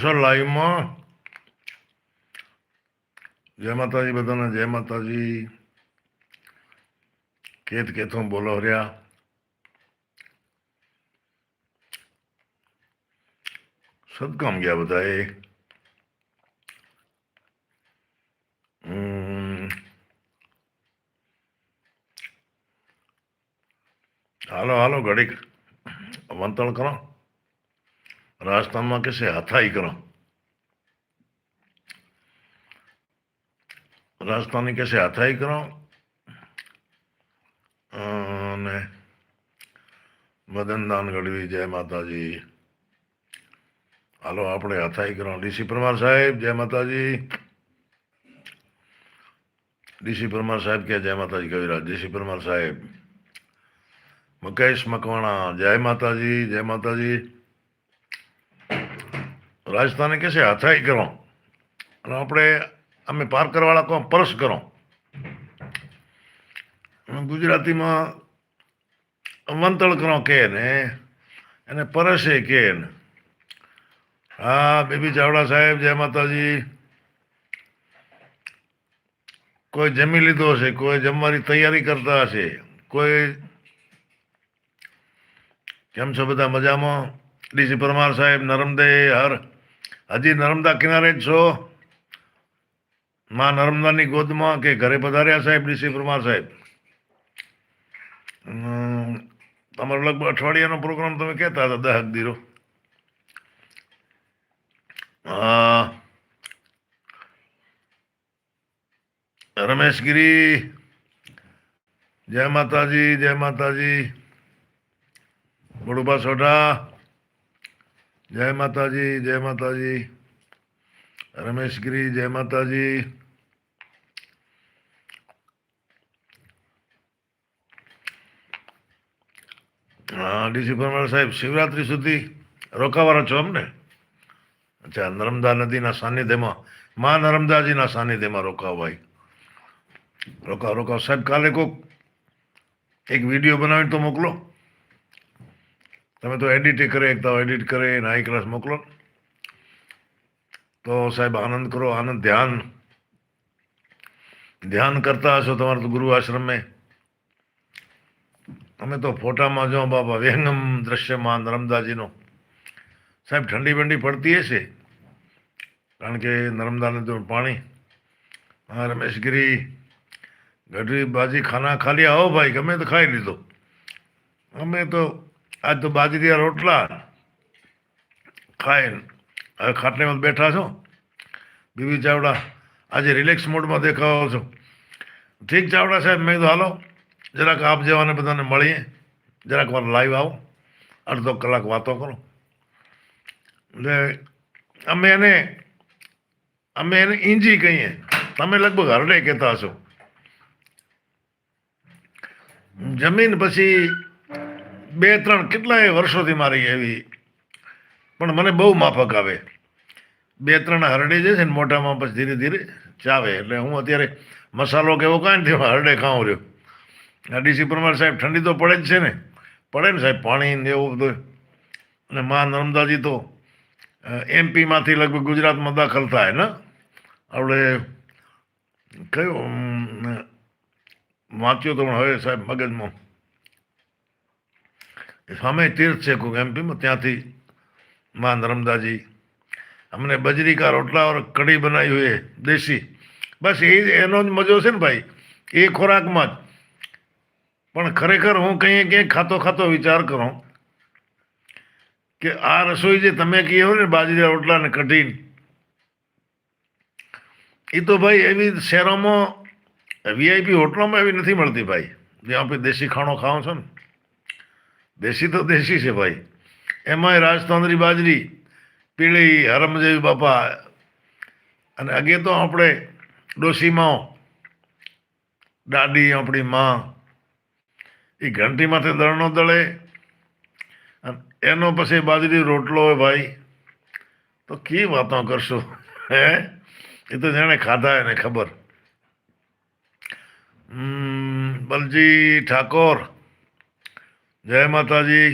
Sir લાઈવમાં જય માતાજી બધાને જય માતાજી કેત કેથો બોલો રહ્યા સદકામ ગયા બધા એ. હાલો હાલો ઘડીક વંતણ કરો રાજસ્થાનમાં કહેશે હથાઈ કરો રાજસ્થાની કહેશે હથાઈ કરો અને મદનદાન ગઢવી, જય માતાજી. હાલો, આપણે હથાઈ કરો ડીસી પરમાર સાહેબ, જય માતાજી. ડીસી પરમાર સાહેબ કે જય માતાજી, કવિરાજ. ડીસી પરમાર સાહેબ. મુકેશ મકવાણા, જય માતાજી જય માતાજી. રાજસ્થાને કહેશે હથાઈ કરો. અને આપણે અમે પાર કરવાળા કહો પરસ કરો. ગુજરાતીમાં વંતળ કરો કે ને, એને પરસે કે ને. હા, બેબી ચાવડા સાહેબ, જય માતાજી. કોઈ જમી લીધો હશે, કોઈ જમવાની તૈયારી કરતા હશે, કોઈ કેમ છો બધા મજામાં? ડીસી પરમાર સાહેબ, નરમદે, હર. હજી નર્મદા કિનારે જ છો? માં નર્મદાની ગોદમાં કે ઘરે પધાર્યા સાહેબ, ડીસી પરમાર સાહેબ? તમારો લગભગ અઠવાડિયાનો પ્રોગ્રામ તમે કહેતા હતા, દહક દીરો. રમેશ ગીરી, જય માતાજી જય માતાજી. બડુબા સોઢા. જય માતાજી જય માતાજી. રમેશ ગીરી, જય માતાજી. ડીસી પરમાર સાહેબ, શિવરાત્રી સુધી રોકાવાના છો અમને? અચ્છા, નર્મદા નદીના સાનિધ્યમાં, મા નર્મદાજીના સાનિધ્યમાં રોકાવાય. રોકાવ રોકાવ. સાહેબ, કાલે કોક એક વીડિયો બનાવીને તો મોકલો. તમે તો એડિટ કરે એકતા એડિટ કરે નાઈ ક્લાસ મોકલો. તો સાહેબ, આનંદ કરો, આનંદ, ધ્યાન. ધ્યાન કરતા હશો તમારે તો ગુરુ આશ્રમે. અમે તો ફોટામાં જો, બાબા વ્યંગમ દ્રશ્યમાં નર્મદાજીનો. સાહેબ, ઠંડી બંડી પડતી હશે. કારણ કે નર્મદા તો પાણી. હા રમેશગીરી ગઢવી બાજી ખાના ખાલી આવો ભાઈ, ગમે તો ખાઈ લીધો. અમે તો આજ તો બાજરીયા રોટલા ખાઈને હવે ખાટલીમાં બેઠા છો. બીબી ચાવડા આજે રિલેક્સ મોડમાં દેખાવો છો. ઠીક ચાવડા સાહેબ, મેં કીધું, હાલો, જરાક આપ જેવાને બધાને મળીએ. જરાક વાર લાઈવ આવો. અડધો કલાક વાતો કરો. એટલે અમે એને અમે એને ઇંજી કહીએ. તમે લગભગ હરડે કહેતા હશો. જમીન પછી બે ત્રણ કેટલાય વર્ષોથી મારી એવી, પણ મને બહુ માફક આવે. બે ત્રણ હરડે જે છે ને મોટામાં પછી ધીરે ધીરે ચાવે. એટલે હું અત્યારે મસાલો કે એવો કાંઈ નથી હરડે ખાઉં રહ્યો. આ ડીસી પરમાર સાહેબ ઠંડી તો પડે જ છે ને. પડે ને સાહેબ પાણી ને એવું બધું. અને મા નર્મદાજી તો એમપીમાંથી લગભગ ગુજરાતમાં દાખલ થાય, ને? આપણે કયો વાંચ્યો તો પણ હવે સાહેબ મગજમાં. સામે તીર્થ છે કોઈક એમપીમાં ત્યાંથી મા નર્મદાજી અમને બજરી કા રોટલા ઓર કઢી બનાવી હોય દેશી. બસ એ એનો જ મજો છે ને ભાઈ, એ ખોરાકમાં જ. પણ ખરેખર હું કંઈ ક્યાંય ખાતો ખાતો વિચાર કરું કે આ રસોઈ જે તમે કહી ને બાજરી રોટલા ને કઢી એ તો ભાઈ એવી શહેરોમાં વીઆઈપી હોટલોમાં એવી નથી મળતી ભાઈ. જે આપણે દેશી ખાણો ખાઓ છો ને. દેશી તો દેશી છે ભાઈ. એમાંય રાજસ્થાનની બાજરી, પીળી હરમ જેવી બાપા. અને અગે તો આપણે ડોશીમાં દાદી, આપણી માં. એ ઘંટીમાંથી દળનો દળે. અને એનો પછી બાજરી રોટલો હોય ભાઈ. તો કી વાતો કરશો? હે? એ તો જેણે ખાધા એને ખબર. બલજી ઠાકોર. જય માતાજી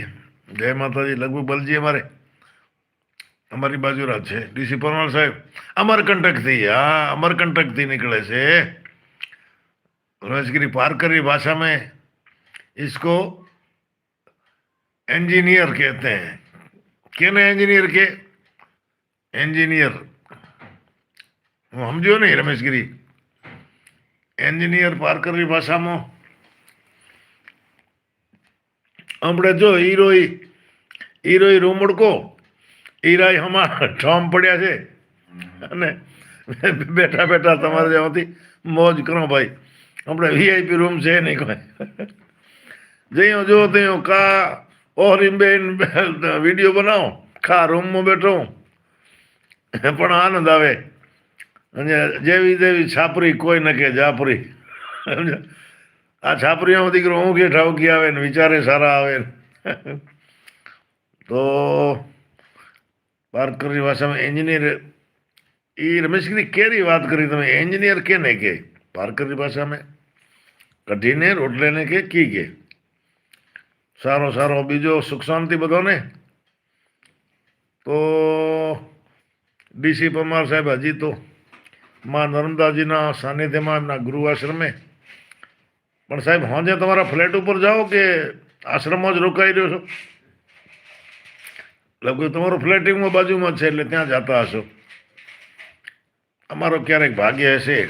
જય માતાજી લગભગ બલજી અમારે અમારી બાજુના જ છે ડીસી પરમાર સાહેબ અમરકંટકથી હા અમરકંટકથી નીકળે છે रमेशगिरी पारकरी भाषा में इसको इंजीनियर कहते हैं केने इंजीनियर के इंजीनियर હું સમજ્યો નહીં રમેશગીરી એન્જિનિયર પારકરની ભાષામાં આપણે જો હીરોઈ હીરોઈ રૂમડકો, હીરાઈ હમા ઠોમ પડ્યા છે. અને બેઠા બેઠા તમારે જેમાંથી મોજ કરો ભાઈ. આપણે વીઆઈપી રૂમ છે નહીં કોઈ. જઈઓ જો ત્યાં કા ઓહરીબેન વીડિયો બનાવો ખા રૂમમાં બેઠો પણ આનંદ આવે. અને જેવી તેવી છાપરી કોઈ ન કે જાપરી આ છાપરીઓમાં દીકરો હું કે ઠાવકી આવે ને વિચારે સારા આવે ને. તો પારકરની ભાષામાં એન્જિનિયર, એ રમેશગીરી કેરી વાત કરી તમે, એન્જિનિયર કે ને કે? પાર્કરની ભાષામાં કઢીને, રોટલેને કે કી કે? સારો સારો, બીજો સુખ શાંતિ બધોને? તો ડીસી પરમાર સાહેબ, હજી તો માં નર્મદાજીના સાનિધ્યમાં એમના ગુરુ આશ્રમે પણ સાહેબ, હોંજે તમારા ફ્લેટ ઉપર જાઓ કે આશ્રમમાં જ રોકાઈ રહ્યો છો? લગભગ તમારું ફ્લેટિંગમાં બાજુમાં છે એટલે ત્યાં જતા હશો. અમારો ક્યારેક ભાગ્ય હશે.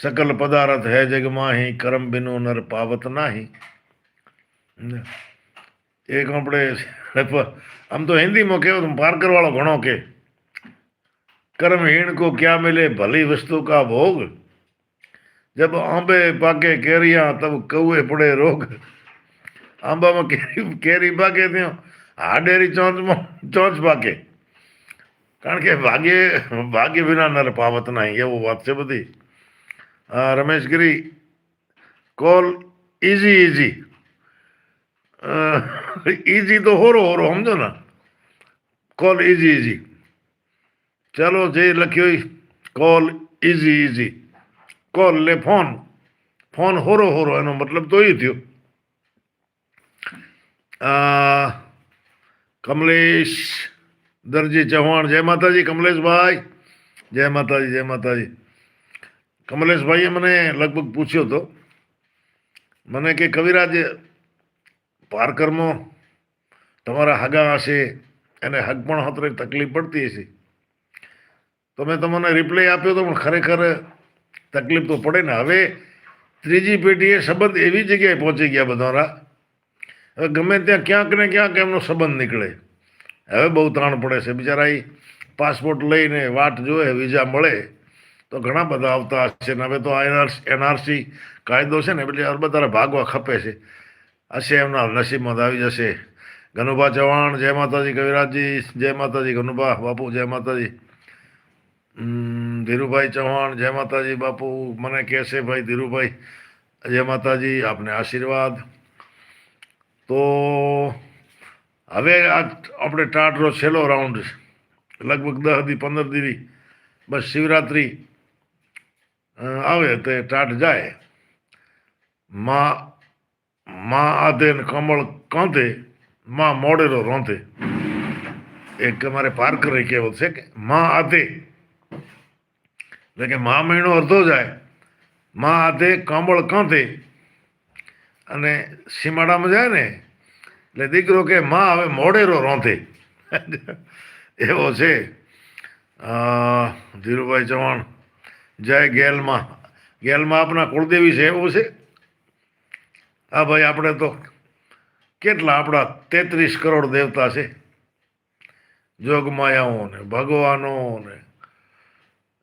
સકલ પદાર્થ હે જગમાહી કરમ બિનુ નર પાવત નાહી. એક આપણે આમ તો હિન્દીમાં કહેવું પારકરવાળો ઘણો કે કરમહીણ કો ક્યાં મિલે ભલી વસ્તુ કા ભોગ? જબ આંબે પાકે કેરિયા તબ કૌએ પડે રોગ આંબામાં કેરી કેરી પાકે ત્યાં હાડેરી ચોંચમાં ચોંચ પાકે કારણ કે ભાગ્ય ભાગ્ય વિના નર પાવત નહીં એવું વાત છે બધી Rameshgiri call easy easy easy તો હોરો હોરો સમજો ને કોલ ઇઝી ઇઝી ચાલો જે લખ્યું કોલ ઇઝી ઇઝી કોલ લે, ફોન. ફોન હોરો હોરો, એનો મતલબ તો એ થયો. કમલેશ દરજી ચૌહાણ. જય માતાજી, કમલેશભાઈ. જય માતાજી જય માતાજી. કમલેશભાઈએ મને લગભગ પૂછ્યો હતો મને કે કવિરાજ, પારકરમાં તમારા હગા હશે, એને હગ પણ હતરે તકલીફ પડતી હશે. તો મેં તમને રિપ્લાય આપ્યો હતો પણ ખરેખર તકલીફ તો પડે ને. હવે ત્રીજી પેઢીએ સંબંધ એવી જગ્યાએ પહોંચી ગયા બધાના. હવે ગમે ત્યાં ક્યાંક ને ક્યાંક એમનો સંબંધ નીકળે. હવે બહુ તાણ પડે છે. બિચારા એ પાસપોર્ટ લઈને વાટ જોવે, વિઝા મળે, તો ઘણા બધા આવતા હશે. ને હવે તો એનઆરસી કાયદો છે ને, એટલે બધા ભાગવા ખપે છે. હશે એમના નસીબમાં આવી જશે. ગનુભા ચૌહાણ, જય માતાજી, કવિરાજજી, જય માતાજી, ગનુભા બાપુ, જય માતાજી. ધીરુભાઈ ચૌહાણ, જય માતાજી બાપુ, મને કહેશે ભાઈ ધીરુભાઈ, જય માતાજી, આપને આશીર્વાદ. તો હવે આ આપણે ટાટનો છેલ્લો રાઉન્ડ લગભગ દસ દી, પંદર દી બસ શિવરાત્રિ આવે તો ટાટ જાય. માં માં આધે કમળ કાંધે, માં મોડેલો રોંધે. એક અમારે પારકરે કહેવત છે કે, માં આધે એટલે કે મા મહિનો અડધો જાય, મા હાથે કમળ કાંધે અને સીમાડામાં જાય ને, એટલે દીકરો કે મા, હવે મોડેરો રોંધે. એવો છે. ધીરુભાઈ ચૌહાણ, જય ગેલમાં. ગેલમાં આપના કુળદેવી છે, એવું છે? હા ભાઈ, આપણે તો કેટલા આપણા તેત્રીસ કરોડ દેવતા છે. જોગમાયાઓ ને ભગવાનો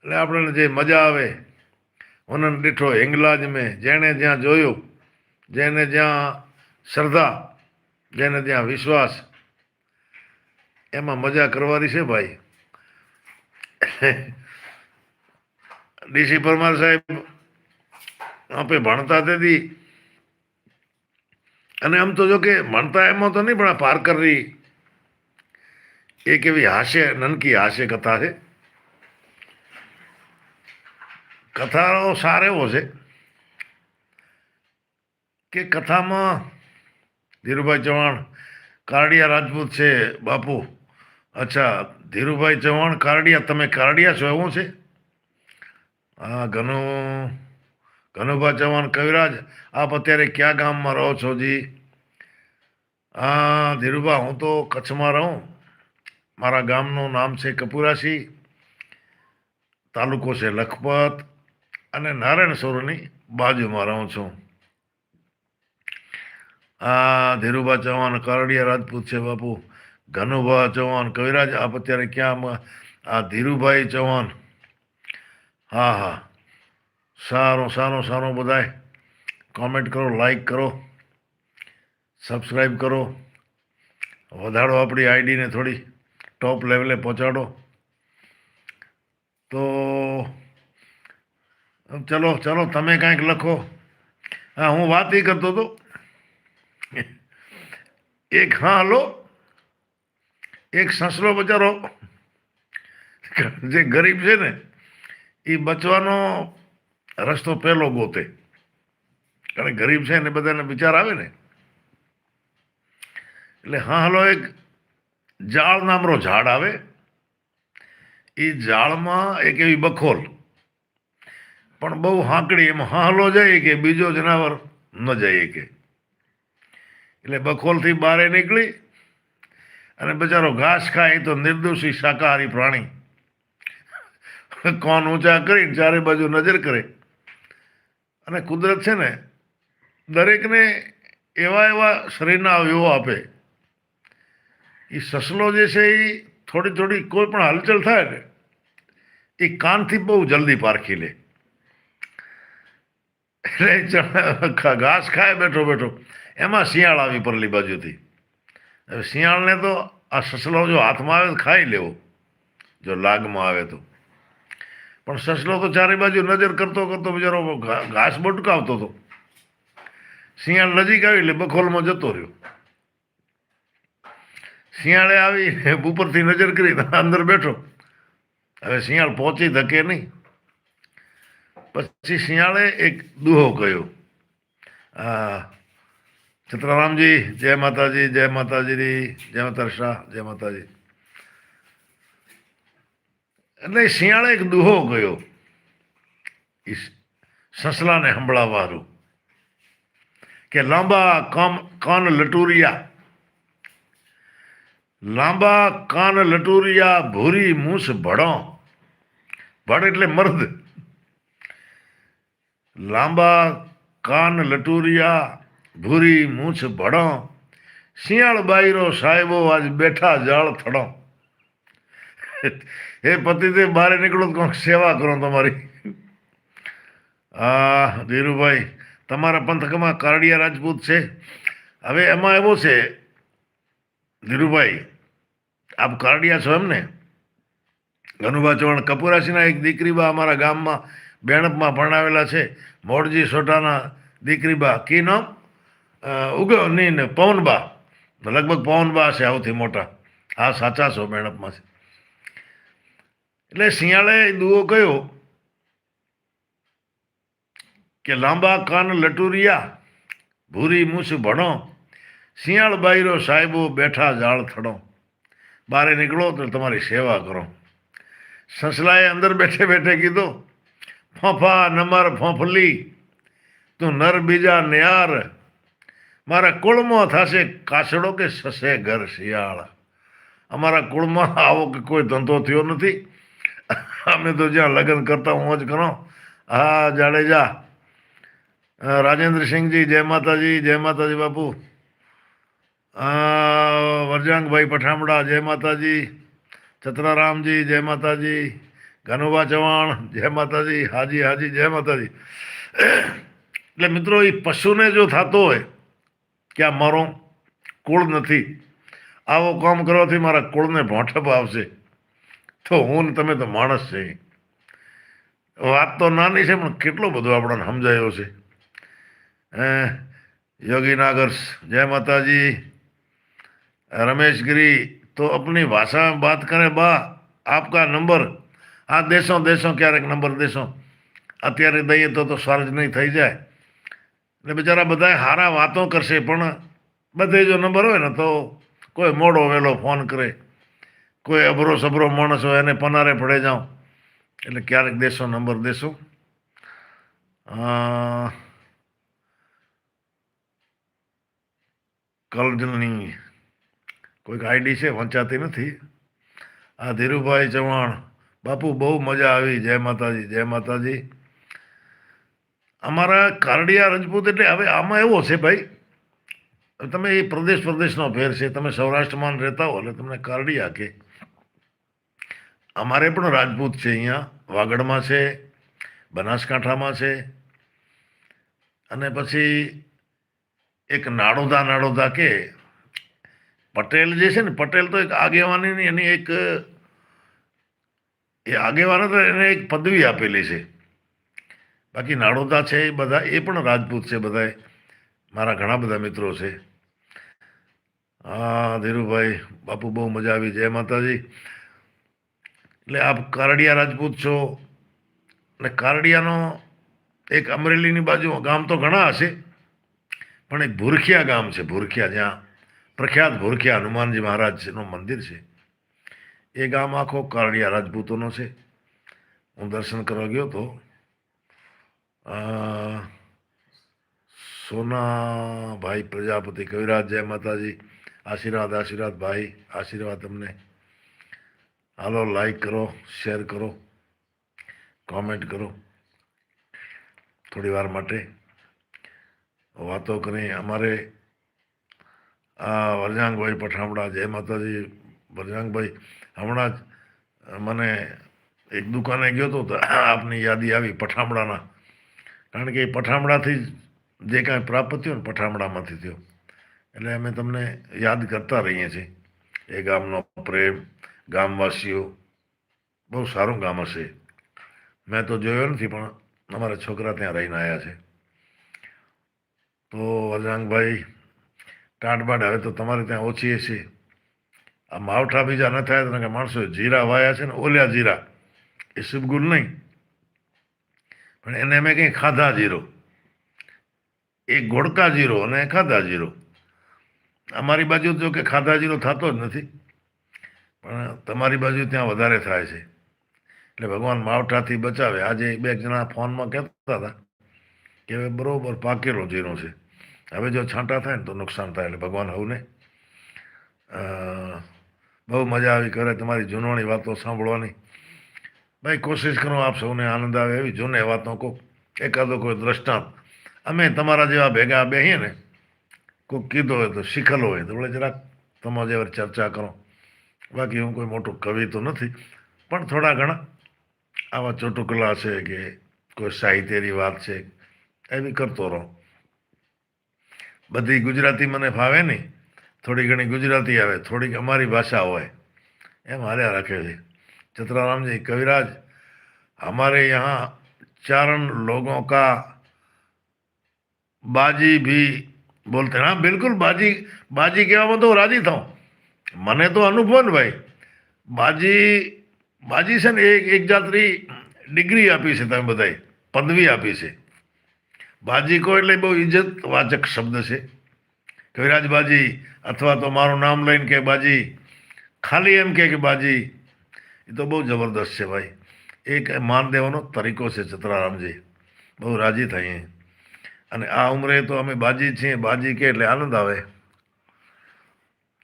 એટલે આપણને જે મજા આવે ઓનન દીઠો હિંગલાજ મેં જેણે જ્યાં જોયું, જેને જ્યાં શ્રદ્ધા, જેને ત્યાં વિશ્વાસ, એમાં મજા કરવાની છે ભાઈ. ડીસી પરમાર સાહેબ આપે ભણતા તેથી અને આમ તો જો કે ભણતા એમાં તો નહીં, પણ આ પારકરની એક એવી હાસ્ય નનકી હાસ્ય કથા છે. કથાનો સાર એવો છે કે કથામાં ધીરુભાઈ ચૌહાણ કારડિયા રાજપૂત છે, બાપુ. અચ્છા, ધીરુભાઈ ચૌહાણ કારડિયા, તમે કારડિયા છો, એવું છે? હા, ઘનુ, ઘનુભા ચૌહાણ કવિરાજ, આપ અત્યારે કયા ગામમાં રહો છો જી? હા, ધીરુભા, હું તો કચ્છમાં રહું. મારા ગામનું નામ છે કપુરાશી. તાલુકો છે લખપત. અને નારાયણ સરોવરની બાજુમાં રહું છું. આ ધીરુભા ચૌહાણ, કારડિયા રાજપૂત છે બાપુ. ઘનુભા ચૌહાણ, કવિરાજ, આપ અત્યારે ક્યાં આ ધીરુભાઈ ચૌહાણ. હા હા. સારું સારું સારું બધાય. કોમેન્ટ કરો, લાઈક કરો. સબસ્ક્રાઈબ કરો. વધારો આપણી આઈડીને થોડી ટોપ લેવલે પહોંચાડો. તો ચલો ચલો, તમે કાંઈક લખો. હા, હું વાત એ કરતો હતો. એક, હા, હલો. એક સસલો બચારો. જે ગરીબ છે ને એ બચવાનો રસ્તો પહેલો ગોતે. કારણ કે ગરીબ છે ને બધાને વિચાર આવે ને. એટલે, હા, હલો, એક જાળ નામનો ઝાડ આવે. એ ઝાડમાં એક એવી બખોલ પણ બહુ હાંકડી એમ હાલો જાય કે બીજો જનાવર ન જાય કે. એટલે બખોલથી બહારે નીકળી અને બચારો ઘાસ ખાય તો નિર્દોષી શાકાહારી પ્રાણી. કોણ ઊંચા કરીને ચારે બાજુ નજર કરે. અને કુદરત છે ને દરેકને એવા એવા શરીરના અવયવો આપે. એ સસલો જે છે એ થોડી થોડી કોઈ પણ હલચલ થાય ને, એ કાનથી બહુ જલ્દી પારખી લે. ઘાસ ખાય, બેઠો બેઠો. એમાં શિયાળ આવી પરલી બાજુથી. હવે શિયાળને તો આ સસલો જો હાથમાં આવે તો ખાઈ લેવો, જો લાગમાં આવે તો. પણ સસલો તો ચારે બાજુ નજર કરતો કરતો બિચારો ઘાસ બટકાવતો હતો શિયાળ નજીક આવી એટલે બખોલમાં જતો રહ્યો. શિયાળે આવી, ઉપરથી નજર કરી, અંદર બેઠો. હવે શિયાળ પહોંચી ધકે નહીં. પછી શિયાળે એક દુહો કયો આ ચિત્રારામજી જય માતાજી જય માતાજી જય માતા શાહ, જય માતાજી. એટલે શિયાળે એક દુહો ગયો. સસલાને સંભળાવવાનું. કે લાંબા કામ, કાન લટુરિયા. લાંબા કાન લટુરિયા ભૂરી મૂસ ભડો. ભડ એટલે મર્દ. લાંબા કાન લટુરિયા, ભૂરી મૂછ ભડો, શિયાળ બાયરો સાહેબો આજ બેઠા જાળ થડો. એ પતિ તે બહાર નીકળો તો કોઈક સેવા કરો તમારી. હા ધીરુભાઈ, તમારા પંથકમાં કારડિયા રાજપૂત છે. હવે એમાં એવો છે, ધીરુભાઈ, આપ કારડિયા છો એમ ને ગનુભા ચૌહાણ કપુરાસીના એક દીકરીબા અમારા ગામમાં બેણપમાં ભણાવેલા છે. મોડજી સોટાના દીકરીબા કી નામ? ઉગ નહીં ને પવનબા લગભગ પવનબા છે સૌથી મોટા. હા, સાચા છો, બેણપમાં છે. એટલે શિયાળે દુઓ કયો? કે લાંબા કાન લટુરિયા, ભૂરી મૂછ ભણો. શિયાળ બાયરો સાહેબો બેઠા જાળ થડો. બારે નીકળો તો તમારી સેવા કરો. સસલાએ અંદર બેઠે બેઠે કીધું ફોફા નમર ફોફલી, તું નર બીજા ન્યાર. મારા કુળમાં થશે કાસડો કે સસે ઘર શિયાળ. અમારા કુળમાં આવો કે કોઈ ધંધો થયો નથી. અમે તો જ્યાં લગ્ન કરતા હું જ કરો હા, જાડેજા. રાજેન્દ્રસિંહજી, જય માતાજી જય માતાજી બાપુ. વરજાંગભાઈ પઠામડા, જય માતાજી. છત્રારામજી જય માતાજી. કનુભા ચવાણ જય માતાજી, હાજી હાજી, જય માતાજી. એટલે મિત્રો એ પશુને જો થતો હોય કે આ મારો કુળ નથી. આવો કામ કરવાથી મારા કુળને ભોંઠપ આવશે. તો હું તમે તો માણસ છે. વાત તો નાની છે, પણ કેટલો બધો આપણને સમજાયો છે. યોગી નાગર્સ જય માતાજી. રમેશ ગિરી તો આપની ભાષામાં બાત કરે, બા, આપકા નંબર આ દેશો દેશો, ક્યારેક નંબર દેશો. અત્યારે દઈએ તો તો સ્વર્જ નહીં થઈ જાય. એટલે બિચારા બધા સારા વાતો કરશે, પણ બધે જો નંબર હોય ને તો કોઈ મોડો વહેલો ફોન કરે. કોઈ અભરો સબરો માણસ હોય, એને પનારે પડે જાઉં. એટલે ક્યારેક દેશો, નંબર દેશો. કલજની કોઈક આઈડી છે, વંચાતી નથી. આ ધીરુભાઈ ચૌહાણ. બાપુ, બહુ મજા આવી. જય માતાજી જય માતાજી. અમારા કારડિયા રજપૂત એટલે હવે આમાં એવો છે ભાઈ, તમે એ પ્રદેશ પ્રદેશનો ફેર છે, તમે સૌરાષ્ટ્રમાં રહેતા હો એટલે તમને કારડિયા કે. અમારે પણ રાજપૂત છે અહીંયા, વાગડમાં છે, બનાસકાંઠામાં છે. અને પછી એક નાડોદા નાડોદા કે, પટેલ જે છે ને, પટેલ તો એક આગેવાની એની એક એ આગેવાને તો એને એક પદવી આપેલી છે. બાકી નાડોદા છે એ બધા, એ પણ રાજપૂત છે બધાએ મારા ઘણા બધા મિત્રો છે. હા, ધીરુભાઈ, બાપુ બહુ મજા આવી. જય માતાજી. એટલે આપ કારડિયા રાજપૂત છો. અને કારડિયાનો એક અમરેલીની બાજુ ગામ તો ઘણા હશે, પણ એક ભૂરખિયા ગામ છે, ભૂરખિયા જ્યાં પ્રખ્યાત ભૂરખિયા હનુમાનજી મહારાજનું મંદિર છે. એ ગામ આખો કારડિયા રાજપૂતોનો છે. હું દર્શન કરવા ગયો તો સોનાભાઈ પ્રજાપતિ કવિરાજ જય માતાજી, આશીર્વાદ આશીર્વાદ ભાઈ, આશીર્વાદ તમને હાલો લાઈક કરો શેર કરો કોમેન્ટ કરો. થોડી વાર માટે વાતો કરી. અમારે આ વરજાંગભાઈ પઠામડા, જય માતાજી, વરજાંગભાઈ હમણાં જ મને એક દુકાને ગયો હતો તો આપની યાદી આવી પઠામડાના કારણ કે એ પઠામડાથી જ જે કાંઈ પ્રાપ્ત થયું ને પઠામડામાંથી થયો. એટલે અમે તમને યાદ કરતા રહીએ છીએ. એ ગામનો પ્રેમ, ગામવાસીઓ, બહુ સારું ગામ હશે. મેં તો જોયો નથી, પણ અમારા છોકરા ત્યાં રહીને આવ્યા છે. તો અજાંગભાઈ ટાંટબાટ હવે તો તમારે ત્યાં ઓછી હશે. આ માવઠા બીજા ન થાય તો કે માણસો જીરા વાયા છે ને ઓલ્યા જીરા. એ શુભગુલ નહીં. પણ એને અમે કંઈ ખાધા જીરો. એ ગોળકા જીરો અને ખાધા જીરો. અમારી બાજુ જો કે ખાધા જીરો થતો જ નથી. પણ તમારી બાજુ ત્યાં વધારે થાય છે. એટલે ભગવાન માવઠાથી બચાવે. આજે બે જણા ફોનમાં કહેતા હતા કે હવે બરોબર પાકેલો જીરો છે. હવે જો છાંટા થાય ને તો નુકસાન થાય. એટલે ભગવાન હવને બહુ મજા આવી કરે તમારી જૂનવાણી વાતો સાંભળવાની. ભાઈ, કોશિશ કરો આપ સૌને આનંદ આવે એવી જૂને વાતો કહો એકાદો કોઈ દ્રષ્ટાંત. અમે તમારા જેવા ભેગા બેહીએ ને કોઈક કીધો હોય તો શીખેલો હોય તો વળી જરાક તમારા જેવા ચર્ચા કરો. બાકી હું કોઈ મોટો કવિ તો નથી, પણ થોડા ઘણા આવા ચોટુકલા છે કે કોઈ સાહિત્યની વાત છે, એવી કરતો રહો. બધી ગુજરાતી મને ફાવે નહીં. થોડી ઘણી ગુજરાતી આવે થોડીક અમારી ભાષા હોય એમ હાલ્યા રાખે છે चित्राराम जी कविराज हमारे यहाँ चारण लोगों का बाजी भी बोलते हैं हाँ बिल्कुल बाजी बाजी કહેવામાં તો રાજી થાઉં મને તો અનુભવ ને ભાઈ બાજી બાજી છે ને એક એક જાતની ડિગ્રી આપી છે તમે બધાએ પદવી આપી છે બાજી કો એટલે બહુ ઇજ્જત વાચક શબ્દ છે કવિરાજ બાજી અથવા તો મારું નામ લઈને કે બાજી, ખાલી એમ કે કે બાજી, એ તો બહુ જબરદસ્ત છે ભાઈ. એક માન દેવાનો તરીકો છે ચતરારામજી. બહુ રાજી થઈએ. અને આ ઉંમરે તો અમે બાજી છીએ, બાજી કે એટલે આનંદ આવે.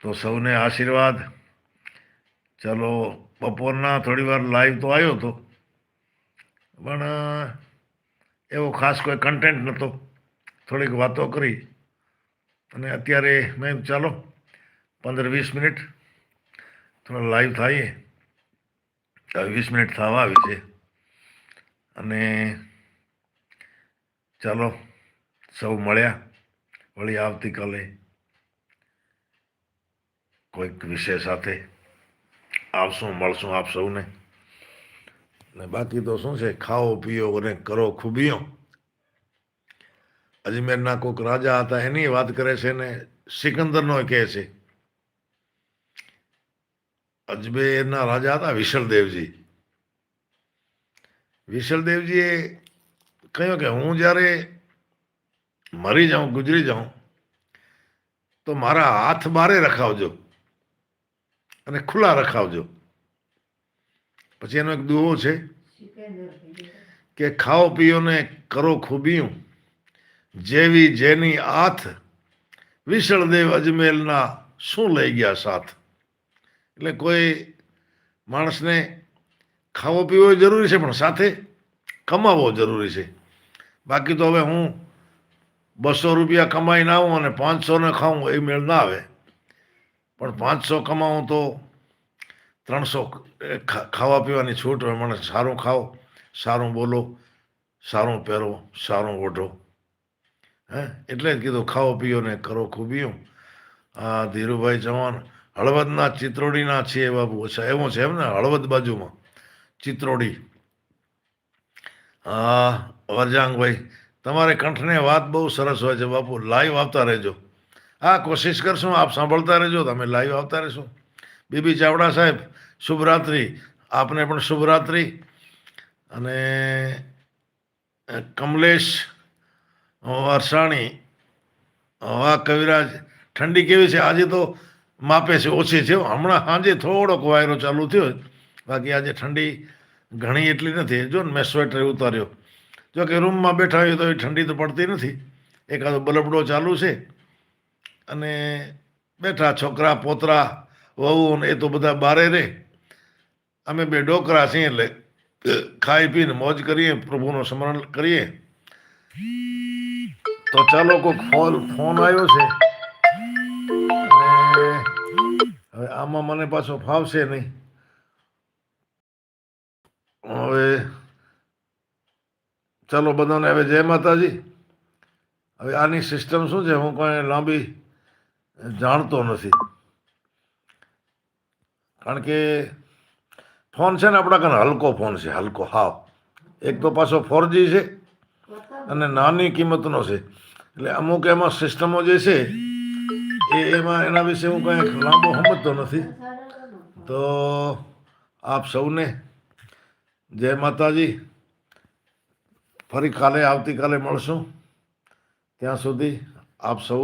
તો સૌને આશીર્વાદ. ચલો, બપોરના થોડી વાર લાઈવ તો આવ્યો હતો પણ, એવો ખાસ કોઈ કન્ટેન્ટ નહોતો થોડીક વાતો કરી. અને અત્યારે મેં ચાલો પંદર વીસ મિનિટ થોડા લાઈવ થાય વીસ મિનિટ થવા આવી છે. અને ચાલો સૌ મળ્યા. વળી આવતીકાલે કોઈક વિષય સાથે આવશું, મળશું આપ સૌને. ને બાકી તો શું છે? ખાઓ, પીઓ અને કરો ખૂબીઓ. અજમેરના કોઈક રાજા હતા એની વાત કરે છે ને સિકંદરનો કહે છે. અજમેરના રાજા હતા વિશલદેવજી. વિશલદેવજીએ કહ્યું કે હું જ્યારે મરી જાઉં ગુજરી જાઉં તો મારા હાથ બારે રખાવજો અને ખુલ્લા રખાવજો. પછી એનો એક દુહો છે. કે ખાઓ પીઓ ને કરો ખૂબીયું. જેવી જેની આથ વિશળદેવ અજમેરના શું લઈ ગયા સાથ? એટલે કોઈ માણસને ખાવો પીવો જરૂરી છે, પણ સાથે કમાવો જરૂરી છે. બાકી તો હવે હું બસો રૂપિયા કમાઈને આવું અને પાંચસોને ખાઉં એ મેળ ના આવે. પણ પાંચસો કમાવું તો ત્રણસો ખાવા પીવાની છૂટ હોય મને સારું ખાઓ સારું બોલો, સારું પહેરો, સારું ઓઢો. હે? એટલે જ કીધું, ખાઓ, પીઓ ને કરો ખૂબીઓ. આ ધીરુભાઈ ચૌહાણ, હળવદના ચિત્રોડીના છે બાબુ. અચ્છા, એવું છે એમ ને? હળવદ બાજુમાં, ચિત્રોડી. હા વરજાંગભાઈ, તમારે કંઠને વાત બહુ સરસ હોય છે બાપુ. લાઈવ આવતા રહેજો. હા, કોશિશ કરશું, આપ સાંભળતા રહેજો, તમે લાઈવ આવતા રહેશો. બીબી ચાવડા સાહેબ, શુભરાત્રિ. આપને પણ શુભરાત્રિ. અને કમલેશ વરસાણી વાહ કવિરાજ. ઠંડી કેવી છે? આજે તો માપે છે, ઓછી છે. હમણાં સાંજે થોડોક વાયરો ચાલુ થયો. બાકી આજે ઠંડી ઘણી એટલી નથી. જો ને મેં સ્વેટર ઉતાર્યો. જો કે રૂમમાં બેઠા હોય તો એ ઠંડી તો પડતી નથી. એકાદો બલબડો ચાલુ છે. અને બેઠા છોકરા, પોતરા, વહુ ને એ તો બધા બારે રહે અમે બે ડોકરા છીએ એટલે ખાઈ પીને મોજ કરીએ, પ્રભુનું સ્મરણ કરીએ. તો ચાલો કોઈ ફોન ફોન આવ્યો છે. હવે આમાં મને પાછો ફાવશે નહીં. હવે ચાલો બધાને હવે જય માતાજી. હવે આની સિસ્ટમ શું છે? હું કોઈ લાંબી જાણતો નથી. કારણ કે ફોન છે ને આપણા કાને હલકો ફોન છે હલકો હાવ એક તો પાછો ફોરજી છે અને નાની કિંમતનો છે. એટલે અમુક એમાં સિસ્ટમો જે છે, એ એમાં એના વિશે હું કંઈ લાંબો સમજતો નથી. તો આપ સૌને જય માતાજી. ફરી કાલે, આવતીકાલે મળશું. ત્યાં સુધી આપ સૌ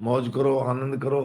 મોજ કરો, આનંદ કરો.